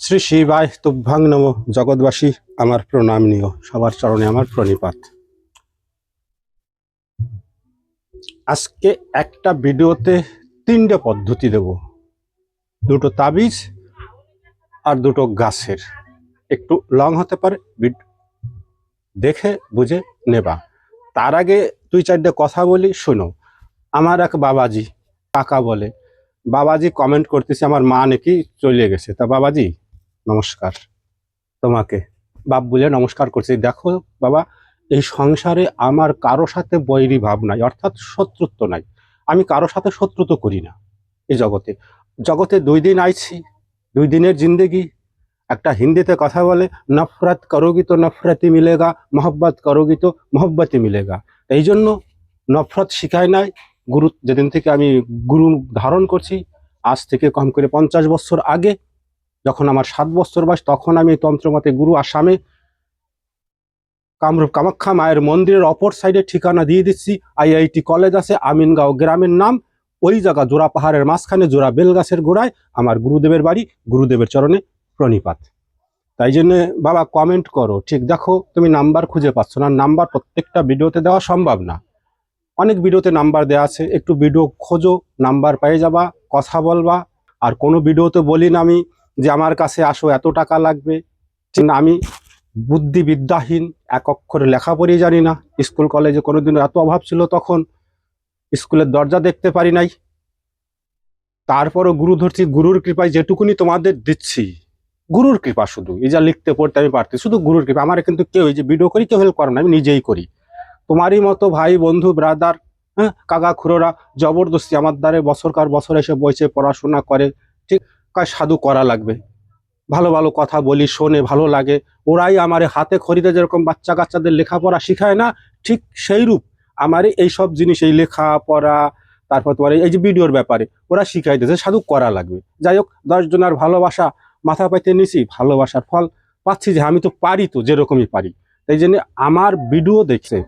শ্রী শিবায় তুভ্যাং নম জগৎবাসী, আমার প্রণাম নিও, সবার চরণে আমার প্রণিপাত। আজকে একটা ভিডিওতে তিনটে পদ্ধতি দেব। দুটো তাবিজ আর দুটো গাছের। একটু লং হতে পারে দেখে, বুঝে নেবা। তার আগে দুই চারটে কথা বলি, শোনো। আমার এক বাবাজি, কাকা বলে, বাবাজি কমেন্ট করতেছে, আমার মা নাকি চলে গেছে। তা বাবাজি নমস্কার। তোমাকে। বাপ বলে নমস্কার করছি। দেখো বাবা, এই সংসারে আমার কারও সাথে বৈরী ভাব নাই, অর্থাৎ শত্রুত্ব নাই। আমি কারও সাথে শত্রুত্ব করি না এই জগতে। জগতে দুই দিন আইছি, দুই দিনের জিন্দেগি। একটা হিন্দিতে কথা বলে, নফরত করোগি তো নফরতি মিলেগা, মোহব্বত করোগি তো মোহব্বতই মিলেগা। এই জন্য নফরত শিখায় নাই। গুরু, যেদিন থেকে আমি গুরু ধারণ করছি, আজ থেকে কম করে পঞ্চাশ বছর আগে যখন আমার সাত বছর বয়স, তখন আমি তন্ত্রমতে গুরু আসামে কামরূপ কামাখ্যা মায়ের মন্দিরের অপর সাইডে ঠিকানা দিয়ে দিচ্ছি। আইআইটি কলেজ আছে, আমিনগাঁও গ্রামের নাম। ওই জায়গা জোড়া পাহাড়ের মাঝখানে, জোড়া বেলগাছের গোড়ায় আমার গুরুদেবের বাড়ি, গুরুদেবের চরণে প্রণিপাত। তাই জন্য বাবা কমেন্ট করো, ঠিক দেখো, তুমি নাম্বার খুঁজে পাচ্ছ না। নাম্বার প্রত্যেকটা ভিডিওতে দেওয়া সম্ভব না। অনেক ভিডিওতে নাম্বার দেওয়া আছে, একটু ভিডিও খোঁজো নাম্বার পেয়ে যাবা, কথা বলবা। আর কোনো ভিডিওতে বলি না আমি যে আমার কাছে আসো, এত টাকা লাগবে। আমি বুদ্ধিবিদ্যাহীন, এক অক্ষরে লেখা লেখাপড়ি জানি না। স্কুল, কলেজে কোনোদিন এত অভাব ছিল তখন, স্কুলের দরজা দেখতে পারি নাই। তারপরও গুরু ধরছি, গুরুর কৃপায় যেটুকুনি তোমাদের দিচ্ছি। গুরুর কৃপা শুধু, এই যা লিখতে, পড়তে আমি পারছি, শুধু গুরুর কৃপা। আমার কিন্তু কেউ, এই যে ভিডিও করি, কেউ হেল্প করে না, আমি নিজেই করি। তোমারই মতো ভাই, বন্ধু ব্রাদার হ্যাঁ কাকা, খুড়োরা, জবরদস্তি আমার দ্বারে বছরকার বছর এসে বসে পড়াশোনা করে। ঠিক কয় সাধু করা লাগবে। ভালো ভালো কথা বলি, শোনে, ভালো লাগে। ওরাই আমার হাতে খড়িতে যেরকম বাচ্চা কাচ্চাদের লেখাপড়া শিখায় না, ঠিক সেই রূপ আমার এই সব জিনিস, এই লেখা পড়া তারপর তোমার এই যে ভিডিওর ব্যাপারে ওরা শিখাই দিয়েছে সাধু করা লাগবে। যাই হোক, দশ জনের ভালোবাসা মাথা পাইতে নিছি, ভালোবাসার ফল পাচ্ছি যে আমি তো পারি তো, যেরকমই পারি। তাই জন্য আমার ভিডিও দেখছে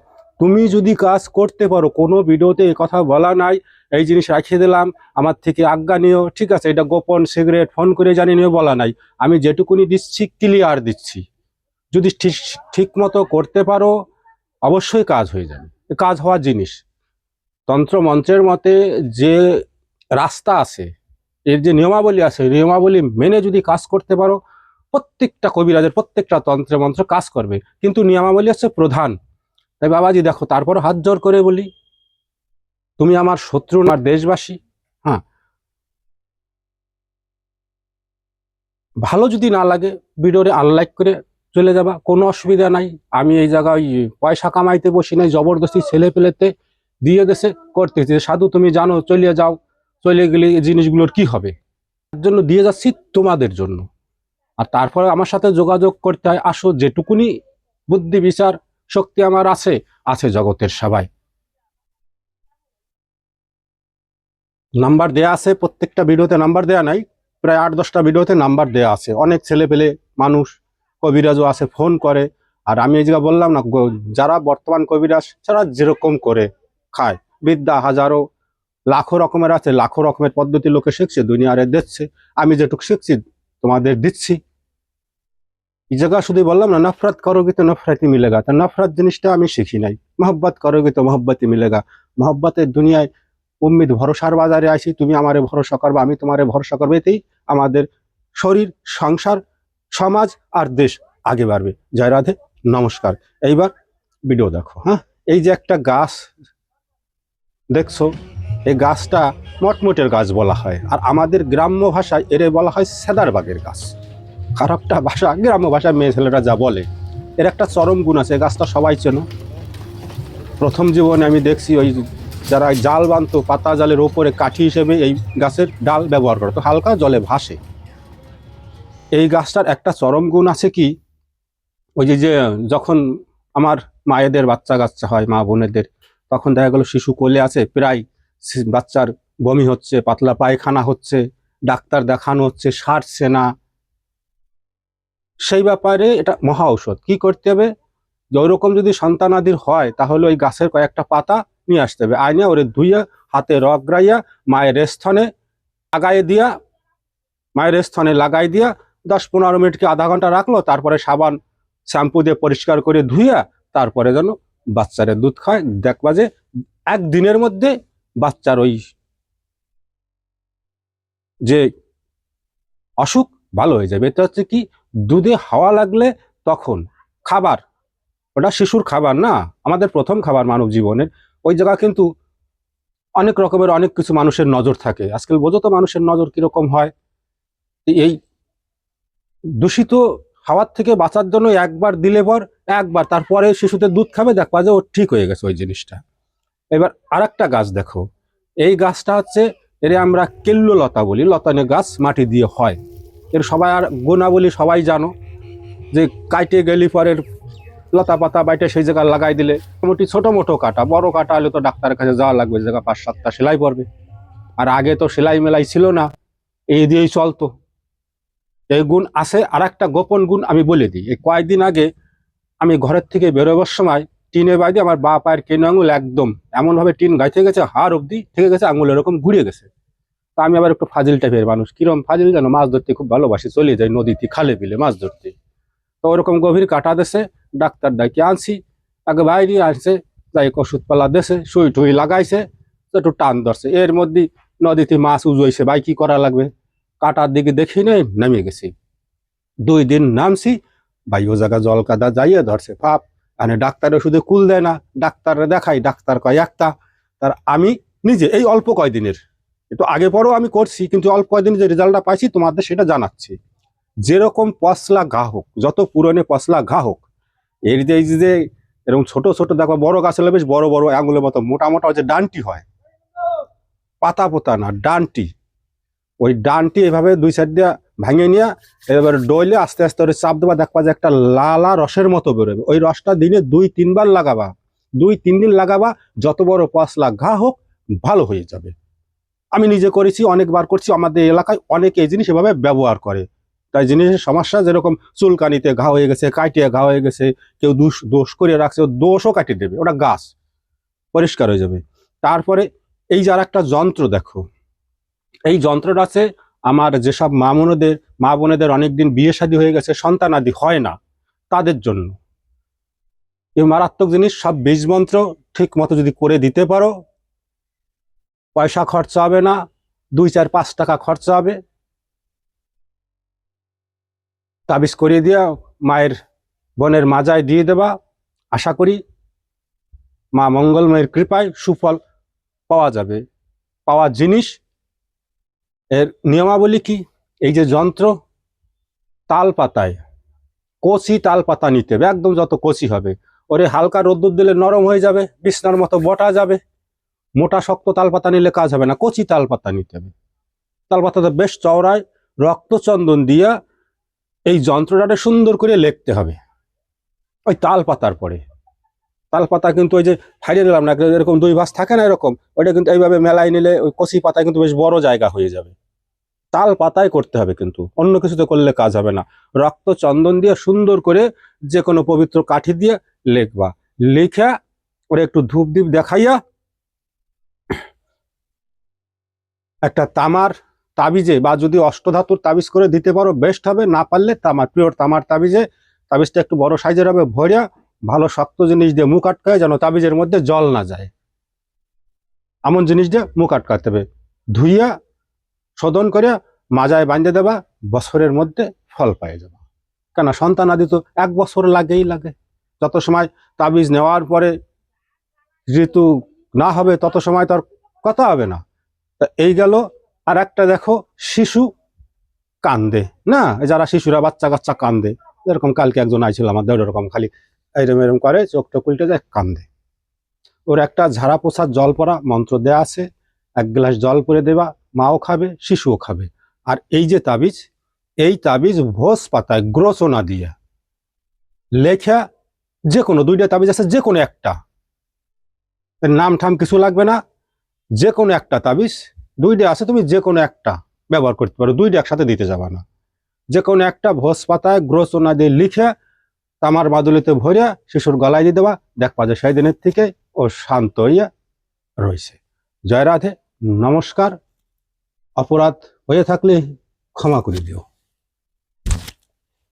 তুমি যদি কাজ করতে পারো, কোনো ভিডিওতে কথা বলা নাই এই জিনিস রাখিয়ে দিলাম, আমার থেকে আজ্ঞা নিও, ঠিক আছে, এটা গোপন সিগারেট, ফোন করে জানি নিও, বলা নাই। আমি যেটুকুনি দিচ্ছি ক্লিয়ার দিচ্ছি। যদি ঠিক ঠিক মতো করতে পারো, অবশ্যই কাজ হয়ে যাবে। কাজ হওয়ার জিনিস। তন্ত্র মন্ত্রের মতে যে রাস্তা আছে, এর যে নিয়মাবলী আছে নিয়মাবলী মেনে যদি কাজ করতে পারো, প্রত্যেকটা কবিরাজের প্রত্যেকটা তন্ত্রে মন্ত্র কাজ করবে। কিন্তু নিয়মাবলী হচ্ছে প্রধান। তাই বাবাজি দেখো তারপর হাত জোর করে বলি তুমি আমার শত্রু, না দেশবাসী। হ্যাঁ। ভালো যদি না লাগে ভিডিওরে আনলাইক করে চলে যাবা, কোনো অসুবিধা নাই। আমি এই জায়গায় পয়সা কামাইতে বসি নাই, জবরদস্তি ছেলে পেলেতে দিয়ে দেশে করতেছি। সাধু, তুমি জানো চলে যাও চলে গেলে এই জিনিসগুলোর কি হবে? তার জন্য দিয়ে যাচ্ছি তোমাদের জন্য। আর তারপরে আমার সাথে যোগাযোগ করতে হয়। আসো, যেটুকুনি বুদ্ধি, বিচার, শক্তি আমার আছে আছে জগতের সবাই। নাম্বার দেয়া আছে, প্রত্যেকটা ভিডিওতে নাম্বার দেয়া নাই, প্রায় আট দশটা ভিডিওতে নাম্বার দেয়া আছে। অনেক ছেলে পেলে, মানুষ, কবিরাজও আছে, ফোন করে। আর আমি এই জায়গা বললাম না যারা বর্তমান কবিরাজ যারা যেরকম করে খায়। বিদ্যা হাজারো, লাখো রকমের আছে, লাখো রকমের পদ্ধতি লোকে শিখছে, দুনিয়ারে দিচ্ছে। আমি যেটুকু শিখছি, তোমাদের দিচ্ছি। এই জায়গা শুধু বললাম না, নফরত করোগি তো নফরতি মিলেগা। তা নফরত জিনিসটা আমি শিখি নাই। মোহব্বত করোগি তো মোহব্বতই মিলেগা। মহব্বতের দুনিয়ায় উম্মিদ ভরসার বাজারে আসি তুমি আমারে ভরসা করবে, আমি তোমারে ভরসা করবে, এতেই আমাদের শরীর, সংসার, সমাজ আর দেশ আগে বাড়বে। জয় রাধে, নমস্কার। এইবার ভিডিও দেখো হ্যাঁ? এই যে একটা গাছ, দেখছ? এই গাছটা মটমটের গাছ বলা হয়। আর আমাদের গ্রাম্য ভাষায় এরে বলা হয় সেদার বাগের গাছ। খারাপটা ভাষা, গ্রাম্য ভাষায় মেয়ে ছেলেরা যা বলে, এর একটা চরম গুণ আছে গাছটা সবাই চেনো। প্রথম জীবনে আমি দেখছি ওই যারা জাল বানতো পাতা জালের ওপরে কাঠি হিসেবে এই গাছের ডাল ব্যবহার করে। তো হালকা জলে ভাসে। এই গাছটার একটা চরম গুণ আছে কি? ওই যে যে যখন আমার মায়েদের বাচ্চা কাচ্চা হয়, মা বোনেদের, তখন দেখা গেল শিশু কোলে আছে, প্রায় বাচ্চার বমি হচ্ছে, পাতলা পায়খানা হচ্ছে, ডাক্তার দেখানো হচ্ছে, সারছে না। সেই ব্যাপারে এটা মহা ঔষধ। কি করতে হবে? ওইরকম যদি সন্তানাদির হয়, তাহলে ওই গাছের কয়েকটা পাতা নিয়ে আসতে হবে। আইনে ওরে ধুইয়া হাতে রগড়াইয়া মায়ের স্থানে লাগাই দিয়া, মায়ের স্থানে লাগাই দিয়া দশ পনেরো মিনিট কি আধা ঘণ্টা রাখল, তারপরে সাবান, শ্যাম্পু দিয়ে পরিষ্কার করে ধুইয়া তারপরে যেন বাচ্চারে দুধ খায়। দেখবা যে একদিনের মধ্যে বাচ্চার ওই যে অসুখ ভালো হয়ে যাবে। এটা হচ্ছে কি, দুধে হাওয়া লাগলে তখন খাবার, ওটা শিশুর খাবার না, আমাদের প্রথম খাবার মানব জীবনের। ওই জায়গা কিন্তু অনেক রকমের অনেক কিছু মানুষের নজর থাকে। আজকাল বোঝো তো মানুষের নজর কীরকম হয়? এই দূষিত হাওয়ার থেকে বাঁচার জন্য একবার দিলে পর একবার, তারপরে শিশুতে দুধ খাবে, দেখবা যে ও ঠিক হয়ে গেছে ওই জিনিসটা। এবার আর একটা গাছ দেখো। এই গাছটা হচ্ছে এর আমরা কেল্লো লতা বলি। লতানে গাছ মাটি দিয়ে হয়। এর সবাই আর গুণাবলী সবাই জানো যে কাইটে গেলি পরের লতা পাতা বাইটে সেই জায়গায় লাগাই দিলে। মোটামুটি ছোট মোটো কাটা, বড় কাটা হলে তো ডাক্তারের কাছে যাওয়া লাগবে জায়গা পাঁচ সাতটা সেলাই পড়বে। আর আগে তো সেলাই মেলাই ছিল না, এই দিয়েই চলতো। এই গুণ আছে আর একটা গোপন গুণ আমি বলে দিই। এই কয়েকদিন আগে আমি ঘরের থেকে বেরোবার সময় টিনে বাইরে আমার বা পায়ের কেন আঙুল একদম এমনভাবে টিন গাইতে গেছে, হাড় অব্দি থেকে গেছে, আঙুল এরকম ঘুরিয়ে গেছে। তা আমি আবার একটু ফাজিল টাইপের মানুষ। কিরম ফাজিল যেন মাছ ধরতে খুব ভালোবাসি, চলে যাই নদীতে খালে বিলে মাছ ধরতে। তো ওরকম গভীর কাটা দেশে ডাক্তার ডাকি আনছি আগে বাইরে আনছে যাই হোক ওষুধ পালা দেশে সুই টুই লাগাইছে একটু টান ধরছে। এর মধ্যে নদীতে মাছ উজইছে, ভাই কি করা লাগবে? কাটার দিকে দেখি নেই নেমে গেছি। দুই দিন নামছি, ভাই ও জায়গা জল কাদা যাইয়ে ধরছে, ফাপ মানে ডাক্তার ওষুধে কুল দেয় না ডাক্তাররে দেখাই, ডাক্তার কয়, একটা, তার আমি নিজে, এই অল্প কয়দিনের একটু আগে পরেও আমি করছি, কিন্তু অল্প কয়দিন যে রেজাল্টটা পাইছি, তোমাদের সেটা জানাচ্ছি। যেরকম পশলা ঘা হোক, যত পুরনে পশলা ঘা হোক এর যে এরকম ছোট ছোট, দেখো, বড় গাছ হলে বেশ বড় বড় আঙুলের মতো মোটা মোটা যে ডানটি হয়। পাতা, পোতা না, ডানটি। ওই ডানটি এভাবে দুই সাইড দিয়ে ভাঙে নিয়ে এবার ডইলে আস্তে আস্তে ওর চাপ দেবা, দেখবা যে একটা লালা রসের মতো বেরোবে। ওই রসটা দিনে দুই তিনবার লাগাবা। দুই, তিন দিন লাগাবা, যত বড় পশলা ঘা হোক, ভালো হয়ে যাবে। আমি নিজে করেছি, অনেকবার করছি, আমাদের এলাকায় অনেকে এই জিনিস এভাবে ব্যবহার করে। তাই জিনিসের সমস্যা যেরকম চুলকানিতে ঘা হয়ে গেছে কাটিয়ে ঘা হয়ে গেছে, কেউ দোষ দোষ করে রাখছে, দোষও কাটিয়ে দেবে। ওটা গাছ, পরিষ্কার হয়ে যাবে। তারপরে এই যে আর একটা যন্ত্র দেখো। এই যন্ত্রটা আছে আমার যেসব মা বোনদের মা বোনেদের অনেকদিন বিয়ে শাদী হয়ে গেছে, সন্তান আদি হয় না, তাদের জন্য। এই মারাত্মক জিনিস, সব বীজ মন্ত্র ঠিক মতো যদি করে দিতে পারো, পয়সা খরচা হবে না, দুই চার পাঁচ টাকা খরচা হবে। তাবিজ করিয়ে দিয়া মায়ের বনের মাজায় দিয়ে দেবা। আশা করি মা মঙ্গলময়ের কৃপায় সুফল পাওয়া যাবে। পাওয়া জিনিস এর নিয়মাবলী কি? এই যে যন্ত্র, তাল পাতায়, কচি তাল পাতা নিতে হবে, একদম যত কচি হবে। ওরে হালকা রোদ্দুর দিলে নরম হয়ে যাবে, বিছনার মতো বটা যাবে। মোটা শক্ত তাল পাতা নিলে কাজ হবে না, কচি তাল পাতা নিতে হবে। তাল পাতাটা বেশ চওড়ায়, রক্তচন্দন দিয়া এই যন্ত্রটাকে সুন্দর করে লিখতে হবে। ওই তাল পাতার পরে। তাল পাতা কিন্তু ওই যে ফাইলে দিলাম না, এরকম দুই ভাস থাকে না এরকম, ওইটা কিন্তু এইভাবে মেলায় নিলে ওই কচি পাতায় কিন্তু বেশ বড় জায়গা হয়ে যাবে। তাল পাতায় করতে হবে কিন্তু, অন্য কিছুতে করলে কাজ হবে না। রক্ত চন্দন দিয়ে সুন্দর করে যে কোনো পবিত্র কাঠি দিয়ে লিখবা। লিখা ওরা একটু ধূপ দ্বীপ দেখাইয়া একটা তামার তাবিজে বা যদি অষ্টধাতুর তাবিজ করে দিতে পারো বেস্ট হবে। না পারলে তামার পিওর তামার তাবিজে। তাবিজটা একটু বড় সাইজের হবে ভরিয়া ভালো শক্ত জিনিস দিয়ে মুখ আটকায় যেন তাবিজের মধ্যে জল না যায়। এমন জিনিস দিয়ে মুখ আটকাতে হবে। ধুইয়া শোধন করিয়া মাজায় বাঁধে দেবা, বছরের মধ্যে ফল পাই যাবা। কেন সন্তান আদি তো এক বছর লাগেই লাগে। যত সময় তাবিজ নেওয়ার পরে ঋতু না হবে, তত সময় তার কথা হবে না। তা এই গেল আর একটা দেখো, শিশু কান্দে, না? যারা শিশুরা বাচ্চা কাচ্চা কান্দে, এরকম কালকে একজন আইছিল আমাদের ওরকম খালি এরম এরম করে চোখটা উল্টে যায়, কান্দে। ওর একটা ঝাড়া পোছার জল পরা মন্ত্র দেয়া আছে, এক গ্লাস জল পরে দেবা, মাও খাবে, শিশুও খাবে। আর এই যে তাবিজ, এই তাবিজ ভোজ পাতায় গ্রসনা দিয়া লেখা যে কোনো দুইটা তাবিজ আছে যে কোনো একটা। নাম ঠাম কিছু লাগবে না যে কোনো একটা তাবিজ দুইটা আছে, তুমি যে কোনো একটা ব্যবহার করতে পারো, দুইটা একসাথে দিতে যাবে না। যে কোনো একটা ভোজ পাতায় গ্রসনা দিয়ে লিখে তামার বাদুলিতে ভরে শিশুর গলায় দিয়ে দেওয়া দেখবা যে সেই দিনের থেকে ও শান্ত হইয়া রয়েছে জয় রাধে, নমস্কার। অপরাধ হয়ে থাকলে ক্ষমা করে দিও।